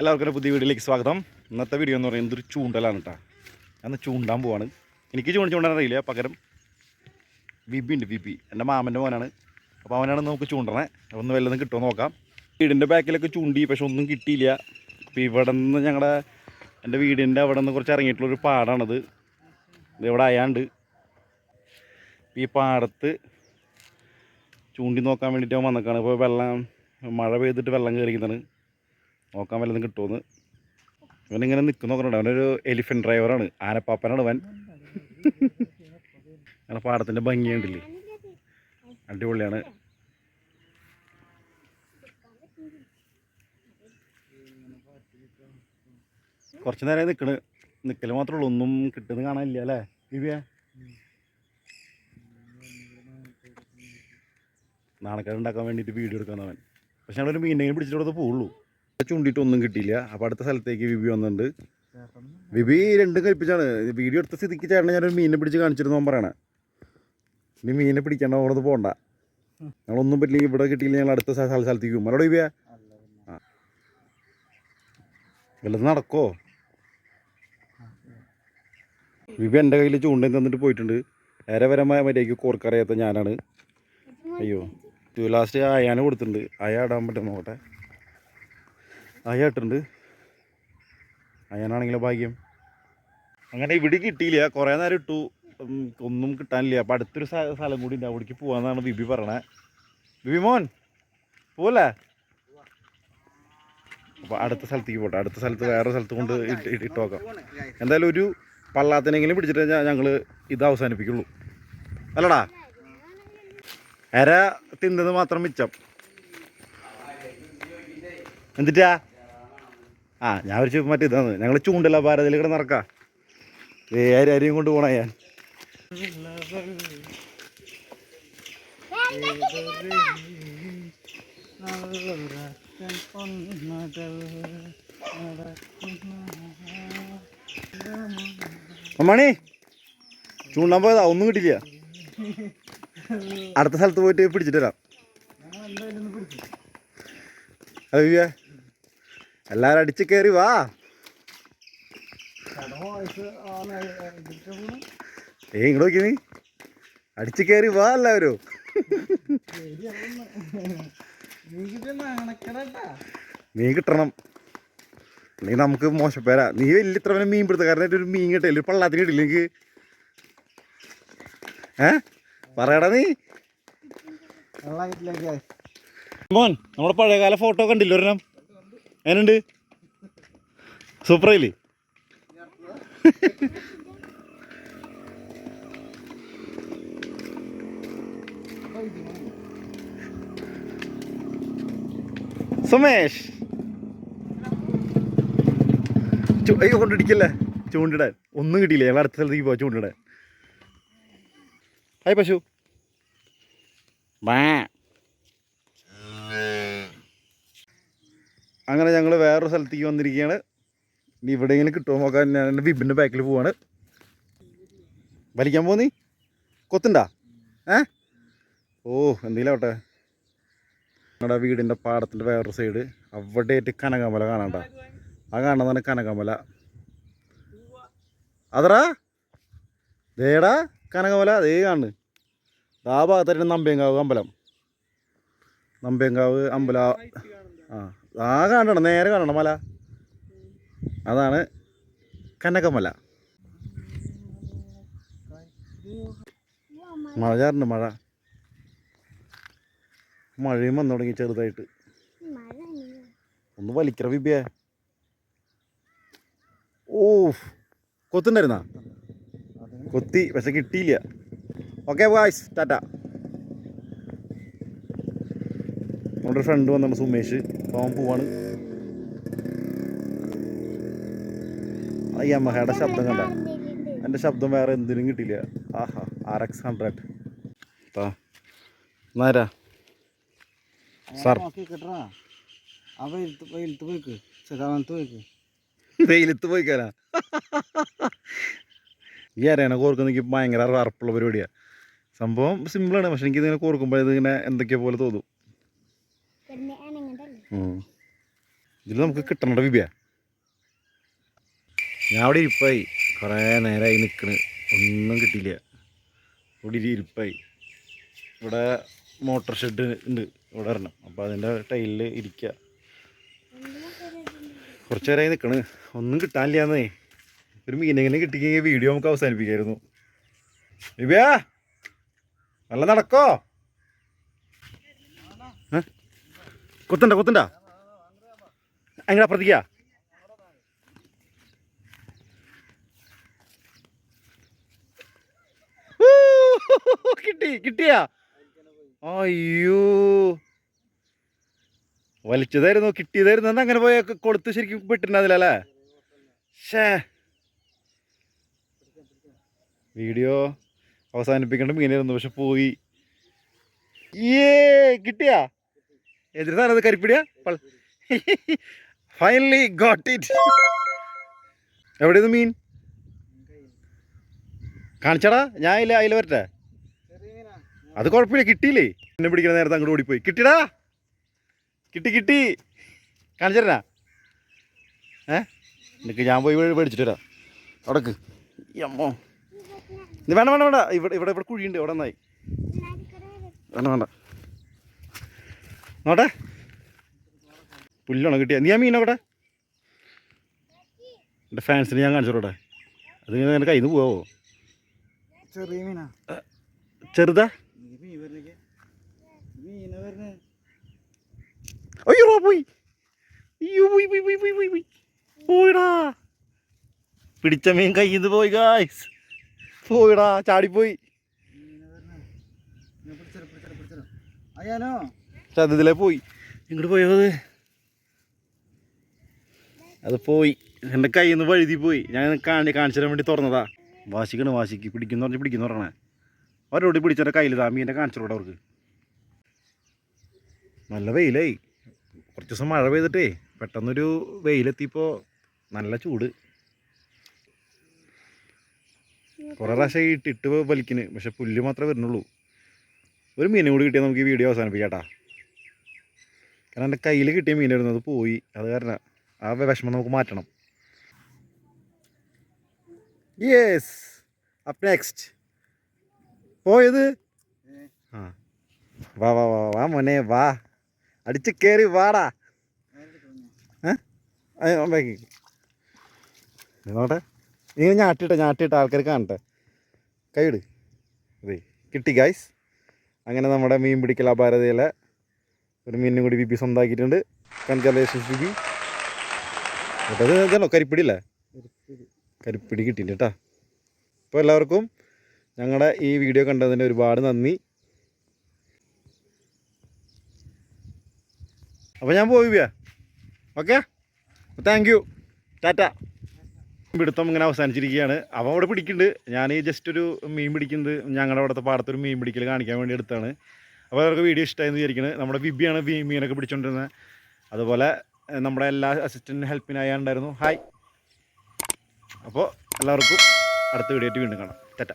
എല്ലാവർക്കും പുതിയ വീഡിയോയിലേക്ക് സ്വാഗതം. ഇന്നത്തെ വീഡിയോ എന്ന് പറയുന്നത് ഒരു ചൂണ്ടലാണ് കേട്ടോ അന്ന് ചൂണ്ടാൻ പോവാണ്. എനിക്ക് ചൂണ്ട ചൂണ്ടാൻ അറിയില്ല. പകരം വിബി ഉണ്ട് വിബി. എന്റെ മാമന്റെ മോനാണ്. അപ്പോൾ അവനാണ് നമുക്ക് ചൂണ്ടണേ. ഒന്ന് വല്ലതും കിട്ടുമോ നോക്കാം. വീടിന്റെ ബാക്കിലൊക്കെ ചൂണ്ടി പക്ഷെ ഒന്നും കിട്ടിയില്ല. അപ്പോൾ ഇവിടെ നിന്ന് ഞങ്ങളുടെ എന്റെ വീടിന്റെ അവിടെ നിന്ന് കുറച്ച് ഇറങ്ങിയിട്ടുള്ളൊരു പാടാണത്. ഇത് ഇവിടെ അയാണ്ട്. ഈ പാടത്ത് ചൂണ്ടി നോക്കാൻ വേണ്ടിയിട്ട് അവൻ വന്നേക്കാണ്. ഇപ്പോൾ വെള്ളം മഴ പെയ്തിട്ട് വെള്ളം കയറിക്കുന്നതാണ് നോക്കാൻ വല്ലതും കിട്ടുമെന്ന് ഇവനിങ്ങനെ നിൽക്കുന്ന നോക്കണുണ്ട്. അവനൊരു എലിഫന്റ് ഡ്രൈവറാണ് ആനപ്പാപ്പനാണ് അവൻ. അങ്ങനെ പാടത്തിന്റെ ഭംഗിയുണ്ടല്ലേ അടിപൊളിയാണ്. കുറച്ച് നേരം നിൽക്കണ്. നിൽക്കൽ മാത്രമേ ഉള്ളൂ. ഒന്നും കിട്ടുന്നത് കാണാനില്ല അല്ലേ? ദിവ്യ? നാണക്കാരുണ്ടാക്കാൻ വേണ്ടിയിട്ട് വീഡിയോ എടുക്കാൻ അവൻ. പക്ഷെ ഞങ്ങളൊരു മീനെങ്കിലും പിടിച്ചിട്ട് പോവുള്ളൂ. ചൂണ്ടിയിട്ട് ഒന്നും കിട്ടിയില്ല. അപ്പോൾ അടുത്ത സ്ഥലത്തേക്ക് വിബി വന്നിട്ടുണ്ട്. വിബി രണ്ടും കൽപ്പിച്ചാണ്. വീഡിയോ എടുത്ത സ്ഥിതിക്ക് ചേട്ടനെ ഞാനൊരു മീനെ പിടിച്ച് കാണിച്ചിരുന്നു അവൻ പറയണേ. ഇനി മീനെ പിടിക്കണ്ട അവിടെ പോകണ്ട ഞങ്ങളൊന്നും പറ്റില്ല ഇവിടെ കിട്ടിയില്ല ഞങ്ങൾ അടുത്ത സ്ഥല സ്ഥലത്തേക്ക് പോകും. അവിടെ വിബിയാ വല്ലതും നടക്കോ? വിബി എന്റെ കയ്യിൽ ചൂണ്ടയും തന്നിട്ട് പോയിട്ടുണ്ട്. ഏറെ വരെ മര്യാദയ്ക്ക് കോർക്കറിയാത്ത ഞാനാണ്. അയ്യോ ടു ലാസ്റ്റ് അയാന് കൊടുത്തിട്ടുണ്ട്. അയ ഇടാൻ പറ്റും നോക്കട്ടെ അയ ഇട്ടുണ്ട് അയാനാണെങ്കിലോ ഭാഗ്യം. അങ്ങനെ ഇവിടെ കിട്ടിയില്ല. കുറേ നേരം ഇട്ടു. ഒന്നും കിട്ടാനില്ല. അപ്പം അടുത്തൊരു സ്ഥ- സ്ഥലം കൂടി ഉണ്ട്. അവിടേക്ക് പോകാമെന്നാണ് ബിബി പറയണേ ബിബി മോൻ പോവല്ലേ? അപ്പോൾ അടുത്ത സ്ഥലത്തേക്ക് പോട്ടെ. അടുത്ത സ്ഥലത്ത് വേറെ സ്ഥലത്ത് കൊണ്ട് ഇട്ട് നോക്കാം. എന്തായാലും ഒരു പള്ളാത്തിനെങ്കിലും പിടിച്ചിട്ട് ഞങ്ങൾ ഇത് അവസാനിപ്പിക്കുള്ളൂ. അല്ലടാ. എര തിന്നത് മാത്രം മിച്ചം. എന്നിട്ടാ ആ ഞാൻ ഒരു മറ്റേ ഇതാണ്. ഞങ്ങൾ ചൂണ്ടല്ല ഭാരതിൽ ഇവിടെ നടക്കാം. വേറെ ആരെയും കൊണ്ട് പോണ ഞാൻ. മണി ചൂണ്ടാൻ പോയതാ? ഒന്നും കിട്ടില്ല അടുത്ത സ്ഥലത്ത് പോയിട്ട് പിടിച്ചിട്ട് വരാം. അയ്യ എല്ലാരും അടിച്ചു കയറി വാ. ഏ ഇങ്ങോട്ട് നോക്കി നീ. അടിച്ചു കയറി വാ എല്ലാവരും. നീ കിട്ടണം. നീ നമുക്ക് മോശപ്പേരാ നീ വലിയ ഇത്ര വലിയ മീൻ പിടുത്തക്കാരനായിട്ട് ഒരു മീൻ കിട്ടില്ല ഒരു പള്ളാത്തിന് കിട്ടില്ല എനിക്ക് ഏ? പറയടാ നീ. മോൻ നമ്മുടെ പഴയകാല ഫോട്ടോ കണ്ടില്ല ഒരെണ്ണം? എങ്ങനുണ്ട്? സൂപ്പറായില്ലേ? സുമേഷ്. അയ്യോ കൊണ്ടിടിക്കല്ലേ? ചൂണ്ടിടാൻ. ഒന്നും കിട്ടിയില്ല. ഞങ്ങൾ അടുത്ത സ്ഥലത്തേക്ക് പോവാ ചൂണ്ടിടാൻ. ഹായ് പശു. ബാ. അങ്ങനെ ഞങ്ങൾ വേറൊരു സ്ഥലത്തേക്ക് വന്നിരിക്കുകയാണ്. ഇനി എവിടെയെങ്കിലും കിട്ടുമോ നോക്കാൻ ഞാൻ ബിബിന്റെ ബാക്കിൽ പോവാണ്. വലിക്കാൻ പോന്നി കൊത്തുണ്ടാ? ഏ? ഓ എന്തെങ്കിലും ആവട്ടെ. ഞങ്ങളുടെ വീടിന്റെ പാടത്തിന്റെ വേറൊരു സൈഡ് അവിടെയായിട്ട് കനകമല കാണാണ്ട ആ കാണുന്നതാണ് കനകമല. അതറാ ദേടാ കനകമല? ദേ കാണ് ആ ഭാഗത്തായിട്ട് നമ്പേങ്കാവ് അമ്പലം. നമ്പേങ്കാവ് അമ്പല ആ. ആ കാണണം നേരെ കാണണം മല. അതാണ് കനകമല. മഴ ചാറുണ്ട് മഴ. മഴയും വന്നു തുടങ്ങി ചെറുതായിട്ട്. ഒന്ന് വലിക്കറ വിബിയെ. ഓ കൊത്തുണ്ടായിരുന്നാ? കൊത്തി പക്ഷെ കിട്ടിയില്ല. ഓക്കെ വായ്സ് ടാറ്റ. നമ്മുടെ ഫ്രണ്ട് വന്നാണ് സുമേഷ്. അവൻ പോവാണ്. ആ യമഹയുടെ ശബ്ദം കണ്ട. എന്റെ ശബ്ദം വേറെ എന്തിനും കിട്ടിയില്ല. ആഹാ ആർ എക്സ് ഹൺഡ്രഡ് ആ നേരാ സാർ. വെയിലത്ത് പോയിക്കാനാ ഈ അരേനെ കോർക്കുന്ന ഭയങ്കര അറപ്പുള്ള പരിപാടിയാണ് സംഭവം സിമ്പിളാണ് പക്ഷെ എനിക്ക് ഇതിങ്ങനെ കോർക്കുമ്പോൾ ഇതിങ്ങനെ എന്തൊക്കെയോ പോലെ തോന്നും. ഇതിൽ നമുക്ക് കിട്ടണ്ട ബിബിയ ഞാൻ അവിടെ ഇരിപ്പായി. കുറേ നേരമായി നിൽക്കണ് ഒന്നും കിട്ടിയില്ല. ഇവിടെ ഇരി ഇരിപ്പായി. ഇവിടെ മോട്ടോർ ഷെഡ് ഉണ്ട്. ഇവിടെ വരണം അപ്പോൾ അതിന്റെ ടൈലിൽ ഇരിക്കുക കുറച്ച് നേരമായി നിൽക്കണ് ഒന്നും കിട്ടാനില്ലാന്നേ. ഒരു മീനെങ്ങനെ കിട്ടിക്കെങ്കിൽ വീഡിയോ നമുക്ക് അവസാനിപ്പിക്കായിരുന്നു. ബിബിയാ നല്ല നടക്കോ ഏ? കൊത്തണ്ട കൊത്തണ്ട. അങ്ങനെ അപ്പുറത്തേക്കാ കിട്ടി കിട്ടിയാ? അയ്യോ. വലിച്ചതായിരുന്നു കിട്ടിയതായിരുന്നു എന്നാ അങ്ങനെ പോയ കൊടുത്ത് ശരിക്കും പെട്ടിട്ടുണ്ടാവില്ലല്ലേ ഷേ വീഡിയോ അവസാനിപ്പിക്കേണ്ട മീനായിരുന്നു പക്ഷെ പോയി. ഏ കിട്ടിയാ? എതിർ സാധനം ഫൈനലി ഗോട്ട് ഇറ്റ് എവിടെ മീൻ? കാണിച്ചടാ ഞാൻ ഇല്ല അതിൽ വരട്ടെ? അത് കുഴപ്പമില്ല കിട്ടിയില്ലേ? എന്നെ പിടിക്കുന്ന നേരത്തെ അങ്ങോട്ട് ഓടിപ്പോയി. കിട്ടിടാ? കിട്ടി കിട്ടി. കാണിച്ചരാ ഏ? എനിക്ക് ഞാൻ പോയി മേടിച്ചിട്ട് അവിടക്ക് അമ്മോ വേണ്ട വേണ്ട വേണ്ട. ഇവിടെ ഇവിടെ ഇവിടെ കുഴിയുണ്ട് അവിടെ നന്നായി. വേണ്ട വേണ്ട. നോട്ടെ? പുല്ലാണോ കിട്ടിയ നീ ആ മീനോട്ടെ എന്റെ ഫാൻസിന് ഞാൻ കാണിച്ചോട്ടെ അത് എന്റെ കയ്യിൽ നിന്ന് പോവോ? ചെറിയ മീനാ. ചെറുതാ? ഈ മീൻ വരണേ മീന വരണേ. അയ്യോ പോയി. അയ്യോ പോയി പോയി പോയി പോയി പോയി പോയി. പോയിടാ. പിടിച്ച മീൻ കയ്യിൽ നിന്ന് പോയി ഗായ്സ് പോയിടാ ചാടിപ്പോയി. മീന വരണേ അത് ചതിലെ പോയി. ഇങ്ങോട്ട് പോയത്? അത് പോയി. എന്റെ കയ്യിൽ നിന്ന് വഴുതി പോയി. ഞാൻ കാണി കാണിച്ചു തരാൻ വേണ്ടി തുറന്നതാ. വാശിക്കണ് വാശിക്ക് പിടിക്കുന്നു പറഞ്ഞ് പിടിക്കുന്നു പറഞ്ഞേ. അവരോട് പിടിച്ചെന്റെ കയ്യിൽ താമി മീനെ കാണിച്ചോട്ടെ അവർക്ക്. നല്ല വെയിലായി. കുറച്ച് ദിവസം മഴ പെയ്തിട്ടേ പെട്ടെന്നൊരു വെയിലെത്തിയപ്പോൾ നല്ല ചൂട്. കുറേ പ്രാവശ്യം ഇട്ടിട്ട് വലിക്കിന്. പക്ഷെ പുല്ല് മാത്രമേ വരുന്നുള്ളൂ. ഒരു മീനും കൂടി കിട്ടിയാൽ നമുക്ക് ഈ വീഡിയോ അവസാനിപ്പിക്കാട്ടാ കാരണം എന്റെ കയ്യിൽ കിട്ടിയ മീനായിരുന്നു അത് പോയി. അത് കാരണം ആ വിഷമം നമുക്ക് മാറ്റണം. യെസ് അപ്പ് നെക്സ്റ്റ് പോയത്? ആ. വാ വാ വാ വാ മോനെ വാ. അടിച്ച് കയറി വാടാ. ഏ? അമ്മയ്ക്ക് നോട്ടെ നീ ഞാട്ടിട്ട ഞാട്ടിട്ട ആൾക്കാർ കാണട്ടെ. കൈയിട് അതെ കിട്ടി ഗായ്സ് അങ്ങനെ നമ്മുടെ മീൻ പിടിക്കൽ അപാരതയിലെ ഒരു മീനിനും കൂടി ബിബി സ്വന്തമാക്കിയിട്ടുണ്ട്. കൺഗ്രാലേഷൻസ് ബിബി അത് ഇതല്ലോ കരിപ്പിടി അല്ലേ? കരിപ്പിടി. കിട്ടിയില്ല കേട്ടോ അപ്പോൾ എല്ലാവർക്കും ഞങ്ങളുടെ ഈ വീഡിയോ കണ്ടതിന് ഒരുപാട് നന്ദി. അപ്പോൾ ഞാൻ പോയി ഓക്കെ? Thank you Tata. പിടുത്തം ഇങ്ങനെ അവസാനിച്ചിരിക്കുകയാണ്. അവൻ അവിടെ പിടിക്കുന്നുണ്ട്. ഞാൻ ജസ്റ്റ് ഒരു മീൻ പിടിക്കുന്നത് ഞങ്ങളുടെ അവിടുത്തെ പാടത്തൊരു മീൻ പിടിക്കൽ കാണിക്കാൻ വേണ്ടി എടുത്താണ്. അപ്പോൾ അവർക്ക് വീഡിയോ ഇഷ്ടമായെന്ന് വിചാരിക്കുന്നത് നമ്മുടെ വിബിയാണ് മീനൊക്കെ പിടിച്ചുകൊണ്ടിരുന്നത് അതുപോലെ നമ്മുടെ എല്ലാ അസിസ്റ്റന്റ് ഹെൽപ്പിനായി ഉണ്ടായിരുന്നു. ഹായ് അപ്പോൾ എല്ലാവർക്കും അടുത്ത വീഡിയോ ആയിട്ട് വീണ്ടും കാണാം. ടാറ്റ.